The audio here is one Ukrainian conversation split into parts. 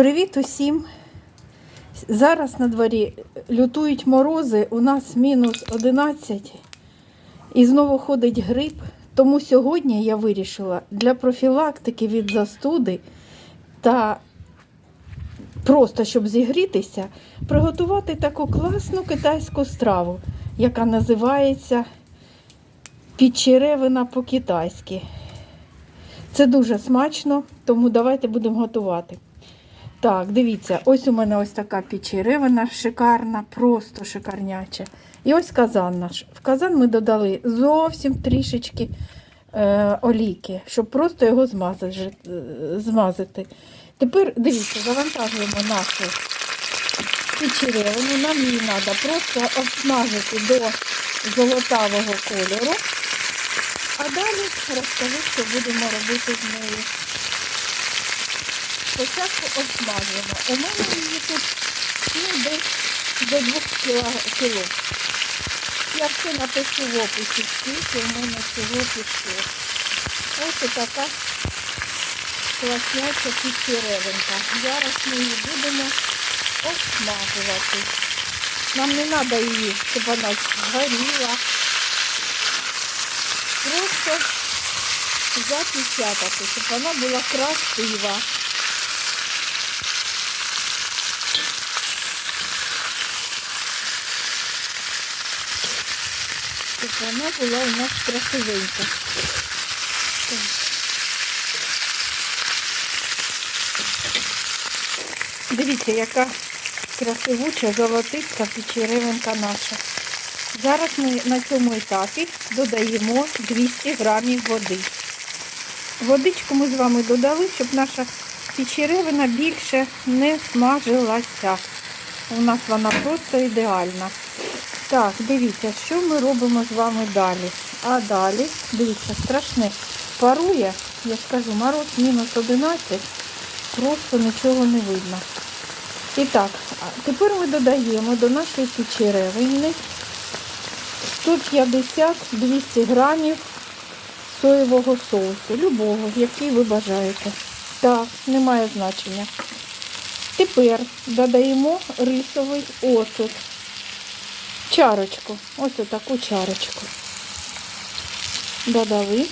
Привіт усім! Зараз на дворі лютують морози, у нас мінус 11 і знову ходить грип. Тому сьогодні я вирішила для профілактики від застуди та просто щоб зігрітися, приготувати таку класну китайську страву, яка називається підчеревина по-китайськи. Це дуже смачно, тому давайте будемо готувати. Так, дивіться, ось у мене ось така печеревина шикарна, просто шикарняча. І ось казан наш. В казан ми додали зовсім трішечки е, олійки, щоб просто його змазати. е, змазати. Тепер дивіться, завантажуємо нашу печеревину. Нам її треба просто обсмажити до золотавого кольору. А далі розкажу, що будемо робити з нею. Спочатку обсмажуємо. У мене її тут ну, десь до 2 кіло. Я все напишу в описі, скільки у мене всього пішло. Ось така класняча печеревинка. Зараз ми її будемо обсмажувати. Нам не треба її, щоб вона згоріла. Просто запечатати, щоб вона була красива. Вона була у нас красивенька. Дивіться, яка красивуча золотиста печеревинка наша. Зараз ми на цьому етапі додаємо 200 грамів води. Водичку ми з вами додали, щоб наша печеревина більше не смажилася. У нас вона просто ідеальна. Так, дивіться, що ми робимо з вами далі. А далі, дивіться, страшне. Парує, я ж кажу, мороз мінус 11, просто нічого не видно. І так, тепер ми додаємо до нашої печеревини 150-200 грамів соєвого соусу, любого, який ви бажаєте. Так, немає значення. Тепер додаємо рисовий оцет. Чарочку. Ось отаку чарочку. Додали.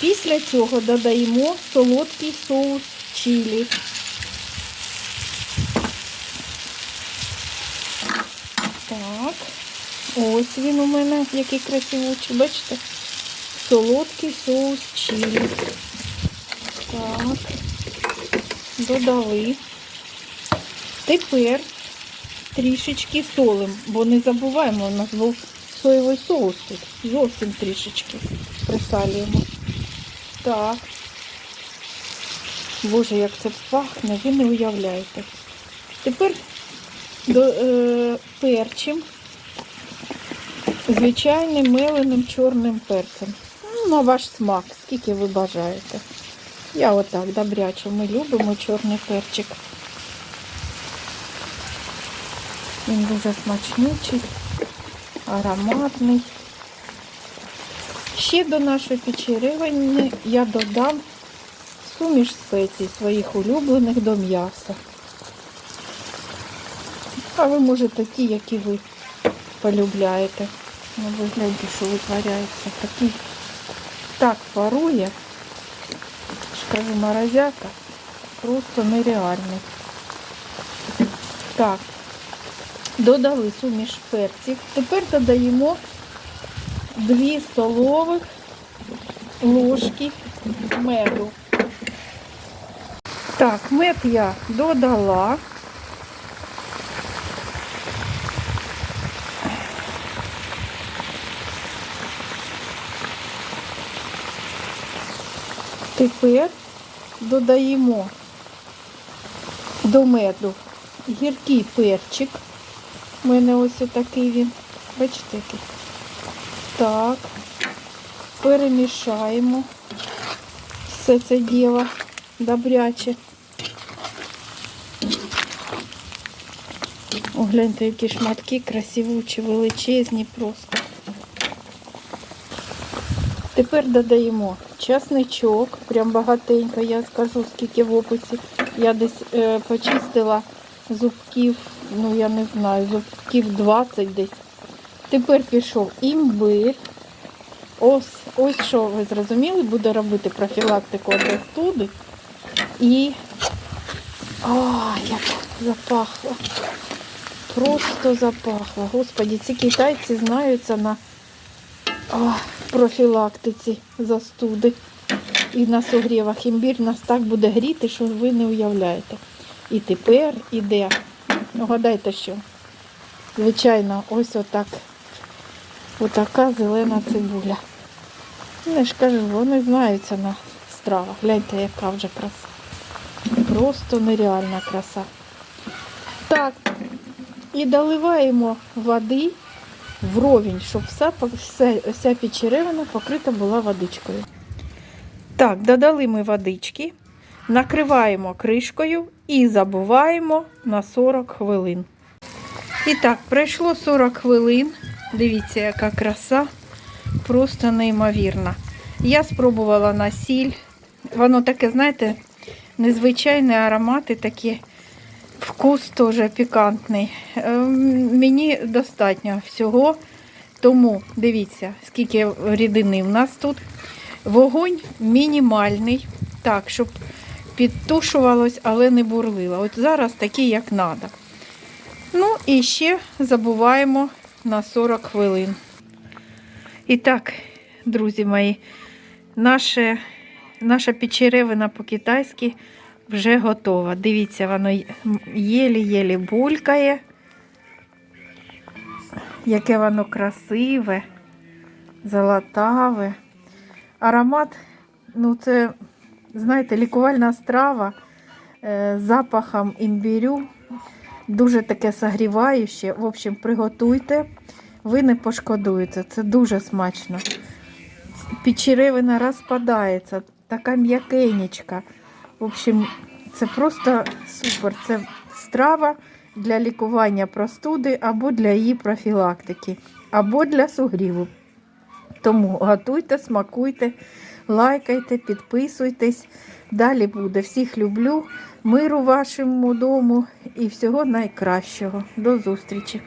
Після цього додаємо солодкий соус чилі. Так. Ось він у мене, який красивучий, бачите? Солодкий соус чилі. Так. Додали. Тепер трішечки солим, бо не забуваємо, у нас був соєвий соус тут. Зовсім трішечки присалюємо. Так. Боже, як це пахне, ви не уявляєте. Тепер до, е, перчим, звичайним меленим чорним перцем. Ну, на ваш смак, скільки ви бажаєте. Я отак добряче, ми любимо чорний перчик. Він дуже смачнючий, ароматний. Ще до нашої печеревини я додам суміш спецій своїх улюблених до м'яса. А ви можете ті, які ви полюбляєте. Ну, ви гляньте, що витворяється. Такий так парує. Скажу, морозяка просто нереальний. Так, додали суміш перців. Тепер додаємо 2 столових ложки меду. Так, мед я додала. Тепер додаємо до меду гіркий перчик. У мене ось отакий він. Бачите який? Так. Перемішаємо все це діло добряче. О, гляньте, які шматки красивучі, величезні просто. Тепер додаємо часничок, прям багатенько, я скажу, скільки в описі. Я десь е, почистила зубків, ну я не знаю, зубків 20 десь. Тепер пішов імбир. Ось, ось що ви зрозуміли, буде робити профілактику застуди. І. А, як запахло. Просто запахло. Господі, ці китайці знаються на а, профілактиці застуди і на согрівах. Імбір нас так буде гріти, що ви не уявляєте. І тепер іде. Ну, гадайте що. Звичайно, ось отак. Отака зелена цибуля. Я ж кажу, вони знаються на стравах. Гляньте, яка вже краса. Просто нереальна краса. Так, і доливаємо води вровень, щоб вся, вся, вся печеревина покрита була водичкою. Так, додали ми водички, накриваємо кришкою і забуваємо на 40 хвилин. І так, пройшло 40 хвилин. Дивіться, яка краса. Просто неймовірна. Я спробувала на сіль. Воно таке, знаєте, незвичайні аромати такі. Вкус теж пікантний. Ем, Мені достатньо всього. Тому дивіться, скільки рідини в нас тут. Вогонь мінімальний, так, щоб підтушувалось, але не бурлило. От зараз такий, як треба. Ну і ще забуваємо на 40 хвилин. І так, друзі мої, наше, наша печеревина по-китайськи вже готова. Дивіться, воно єлі-єлі булькає. Яке воно красиве, золотаве. Аромат, ну це, знаєте, лікувальна страва е, з запахом імбірю. Дуже таке согріваюче. В общем, приготуйте, ви не пошкодуєте. Це дуже смачно. Печеревина розпадається, така м'якенечка. В общем, це просто супер. Це страва для лікування простуди або для її профілактики, або для сугріву. Тому готуйте, смакуйте, лайкайте, підписуйтесь. Далі буде. Всіх люблю, миру вашому дому і всього найкращого. До зустрічі!